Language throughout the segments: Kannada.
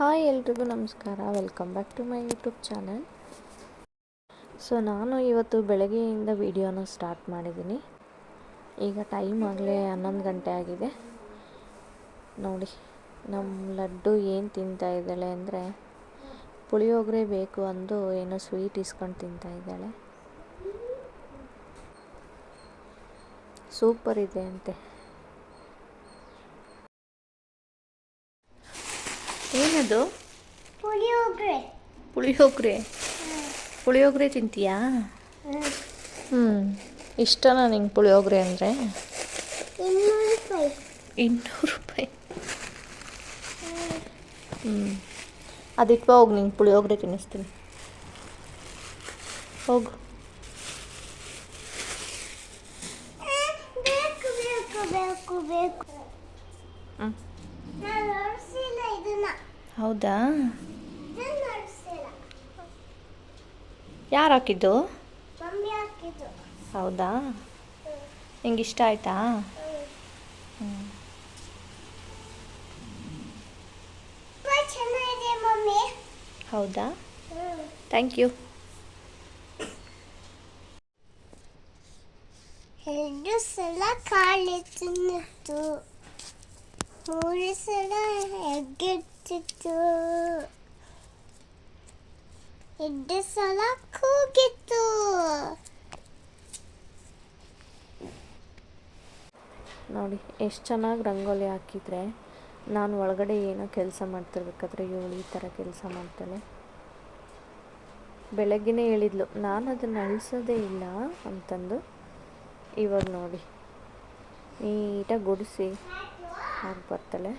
ಹಾಯ್ ಎಲ್ರಿಗೂ ನಮಸ್ಕಾರ. Welcome back to my YouTube channel so ನಾನು ಇವತ್ತು ಬೆಳಗ್ಗೆಯಿಂದ ವಿಡಿಯೋನ ಸ್ಟಾರ್ಟ್ ಮಾಡಿದ್ದೀನಿ. ಈಗ ಟೈಮ್ ಆಗಲೇ ಹನ್ನೊಂದು ಗಂಟೆ ಆಗಿದೆ. ನೋಡಿ ನಮ್ಮ ಲಡ್ಡು ಏನು ತಿಂತಾ ಇದ್ದಾಳೆ ಅಂದರೆ, ಪುಳಿಯೋಗರೆ ಬೇಕು ಅಂದು ಏನೋ ಸ್ವೀಟ್ ಇಸ್ಕೊಂಡು ತಿಂತಾ ಇದ್ದಾಳೆ. ಸೂಪರ್ ಇದೆ ಅಂತೆ. ಏನದು? ಪುಳಿಯೋಗರೆ. ಪುಳಿಯೋಗರೆ. ಪುಳಿಯೋಗರೆ ತಿಂತೀಯಾ? ಹ್ಞೂ ಇಷ್ಟನಾ ನಿಂಗೆ ಪುಳಿಯೋಗರೆ ಅಂದರೆ? ಇನ್ನೂರು ರೂಪಾಯಿ. ಇನ್ನೂರು ರೂಪಾಯಿ. ಹ್ಞೂ ಅದಿಟ್ವಾ ಹೋಗಿ ನಿಂಗೆ ಪುಳಿಯೋಗರೆ ತಿನ್ನಿಸ್ತೀನಿ. ಹೋಗು. ಬೇಕು ಬೇಕು ಬೇಕು ಬೇಕು ಹ್ಞೂ ನಾನು ನಡೆಸಿಲ್ಲ ಇದನ್ನ ಹೌದಾ? ಯಾರು ಹಾಕಿದ್ದು? ಹೌದಾ? ನಿಂಗೆ ಇಷ್ಟ ಆಯ್ತಾ? ಹೌದಾ? Thank you. ಎರಡು ಸಲ ಕಾಳು ತಿನ್ನಿತ್ತು ಮೂರು ಸಲ ಎಗ್ಗೆತ್ತಿತ್ತು ಎರಡು ಸಲ ಕೂಗಿತ್ತು. ನೋಡಿ, ಎಷ್ಟು ಚೆನ್ನಾಗಿ ರಂಗೋಲಿ ಹಾಕಿದರೆ ನಾನು ಒಳಗಡೆ ಏನೋ ಕೆಲಸ ಮಾಡ್ತಿರ್ಬೇಕಾದ್ರೆ ಇವಳು ಈ ಥರ ಕೆಲಸ ಮಾಡ್ತಾಳೆ. ಬೆಳಗ್ಗೆನೇ ಹೇಳಿದ್ಲು, ನಾನು ಅದನ್ನು ಅಳಿಸೋದೇ ಇಲ್ಲ ಅಂತಂದು. ಇವಾಗ ನೋಡಿ, ನೀಟಾಗಿ ಗುಡಿಸಿ ಹಾಕಿ ಬರ್ತಾಳೆ.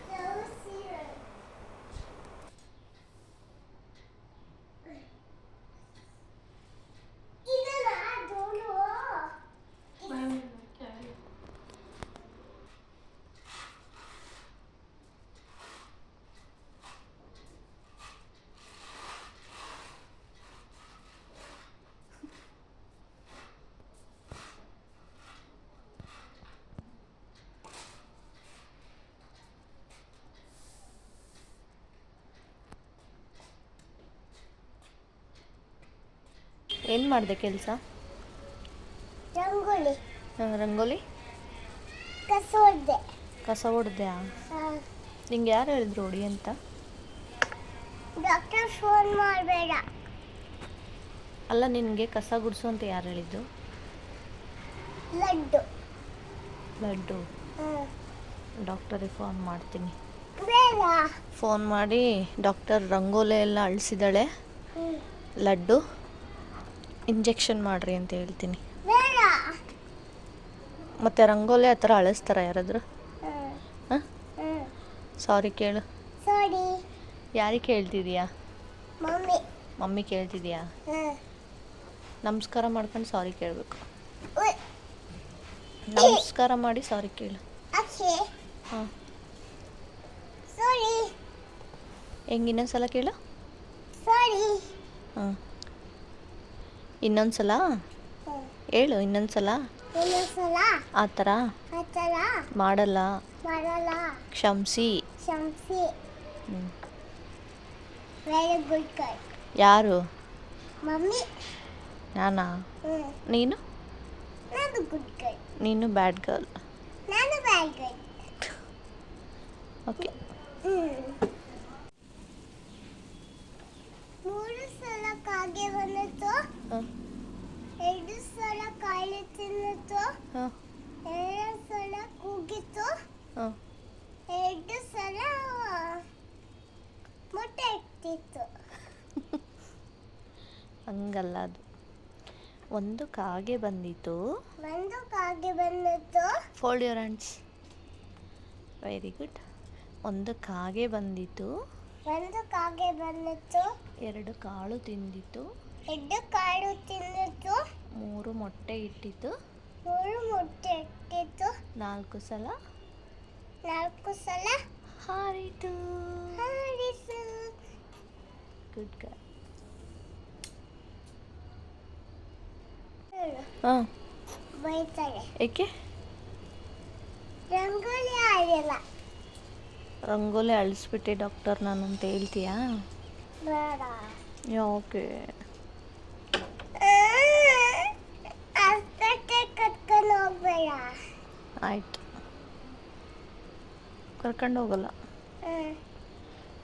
ಏನು ಮಾಡಿದೆ ಕೆಲಸ? ರಂಗೋಲಿ. ರಂಗೋಲಿ? ಕಸ ಹೊಡ್ದೆ ಕಸ ಹೊಡೆದ್ಯಾ ನಿಂಗೆ ಯಾರು ಹೇಳಿದ್ರು ಹೊಡಿ ಅಂತ? ಡಾಕ್ಟರ್ ಫೋನ್ ಮಾಡಬೇಡ. ಅಲ್ಲ ನಿನಗೆ ಕಸ ಗುಡಿಸು ಅಂತ ಯಾರು ಹೇಳಿದ್ದು? ಲಡ್ಡು. ಲಡ್ಡು. ಡಾಕ್ಟರಿಗೆ ಫೋನ್ ಮಾಡ್ತೀನಿ. ಫೋನ್ ಮಾಡಿ ಡಾಕ್ಟರ್ ರಂಗೋಲೆ ಎಲ್ಲ ಅಳಿಸಿದಾಳೆ ಲಡ್ಡು? ಇಂಜೆಕ್ಷನ್ ಮಾಡ್ರಿ ಅಂತ ಹೇಳ್ತೀನಿ. ಮತ್ತೆ ರಂಗೋಲಿ ಆ ಥರ ಅಳಿಸ್ತಾರ ಯಾರಾದರೂ. ಹಾಂ. ಸಾರಿ ಕೇಳು. ಯಾರಿಗೆ ಕೇಳ್ತಿದ್ಯಾ? ಮಮ್ಮಿ. ಕೇಳ್ತಿದೀಯಾ. ನಮಸ್ಕಾರ ಮಾಡ್ಕೊಂಡು ಸಾರಿ ಕೇಳಬೇಕು. ನಮಸ್ಕಾರ ಮಾಡಿ ಸಾರಿ ಕೇಳು. ಹಾಂ. ಹೆಂಗೆ ಇನ್ನೊಂದು ಸಲ ಕೇಳು ಹಾಂ. ಇನ್ನೊಂದು ಸಲ. ಹೇಳು ಇನ್ನೊಂದು ಸಲ ಆ ಥರ? ಮಾಡಲ್ಲ. ಮಾಡಲ್ಲ. ಕ್ಷಮಿಸಿ. ಕ್ಷಮಿಸಿ. ವೆರಿ ಗುಡ್ ಗರ್ಲ್ ಯಾರು? ಮಮ್ಮಿ. ನಾನಾ? ನೀನು? ನಾನು ಗುಡ್ ಗರ್ಲ್ ನೀನು ಬ್ಯಾಡ್ ಗರ್ಲ್ ನಾನು ಬ್ಯಾಡ್ ಗರ್ಲ್ ಓಕೆ ಮೂರು ಸಲ ಕಾಗೆ ಬಂದಿತ್ತು ಹಾಂ ಎರಡು ಸಲ ಕಾಯಿಲೆ ತಿನ್ನಿತ್ತು ಹಾಂ ಎರಡು ಸಲ ಕೂಗಿತ್ತು ಹಾಂ ಎರಡು ಸಲ ಇಟ್ಟಿತ್ತು ಹಂಗಲ್ಲ ಅದು. ಒಂದು ಕಾಗೆ ಬಂದಿತ್ತು. ಒಂದು ಕಾಗೆ ಬಂದಿತ್ತು. Fold your hands very good ಒಂದು ಕಾಗೆ ಬಂದಿತ್ತು. ಒಂದು ಕಾಗೆ ಬಂದಿತ್ತು. ಎರಡು ಕಾಳು ತಿಂದಿತ್ತು. ಎರಡು ಕಾಳು ತಿಂದಿತ್ತು. ಮೂರು ಮೊಟ್ಟೆ ಇಟ್ಟಿತ್ತು. ಮೂರು ಮೊಟ್ಟೆ ಇಟ್ಟಿತ್ತು. ನಾಲ್ಕು ಸಲ. ನಾಲ್ಕು ಸಲ. ಹಾರಿತು. ಹಾರಿಸು ಗುಡ್ ಗರ್ಲ್. ಹಾಂ. ಬೈತಾರೆ. ಏಕೆ? ರಂಗೋಲಿ ಆಡಿಲ್ಲ ರಂಗೋಲಿ ಅಳಿಸ್ಬಿಟ್ಟೆ ಡಾಕ್ಟರ್ ನಾನು ಅಂತ ಹೇಳ್ತೀಯಾ? ಬೇಡ. ಯಾಕೆ ಆಸ್ಪತ್ರೆ ಕರ್ಕೊಂಡು ಹೋಗ್ಬೇಡ. ಆಯ್ತು. ಕರ್ಕೊಂಡು ಹೋಗಲ್ಲ.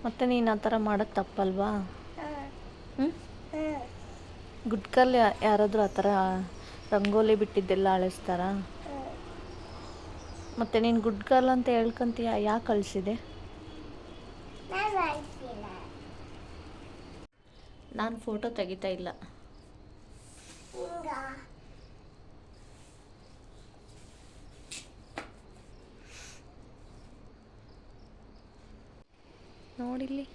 ಮತ್ತೆ ನೀನು ಆ ಥರ ಮಾಡೋದು ತಪ್ಪಲ್ವಾ? ಗುಡ್ಕಲ್ಲಿ ಯಾರಾದರೂ ಆ ಥರ ರಂಗೋಲಿ ಬಿಟ್ಟಿದ್ದೆಲ್ಲ ಅಳಿಸ್ತಾರ? ಮತ್ತೆ ನೀನು ಗುಡ್ ಗರ್ಲ್ ಅಂತ ಹೇಳ್ಕೊಂತೀಯ, ಯಾಕೆ ಅಳಿಸಿದೆ? ನಾನ್ ಫೋಟೋ ತೆಗಿತಾ ಇಲ್ಲ. ನೋಡಿಲ್ಲಿ.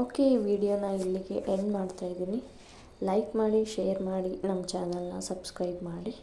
ಓಕೆ, ಈ ವಿಡಿಯೋನ ಇಲ್ಲಿಗೆ ಎಂಡ್ ಮಾಡ್ತಾ ಇದ್ದೀನಿ. ಲೈಕ್ ಮಾಡಿ ಶೇರ್ ಮಾಡಿ, ನಮ್ಮ ಚಾನಲ್ನ ಸಬ್ಸ್ಕ್ರೈಬ್ ಮಾಡಿ.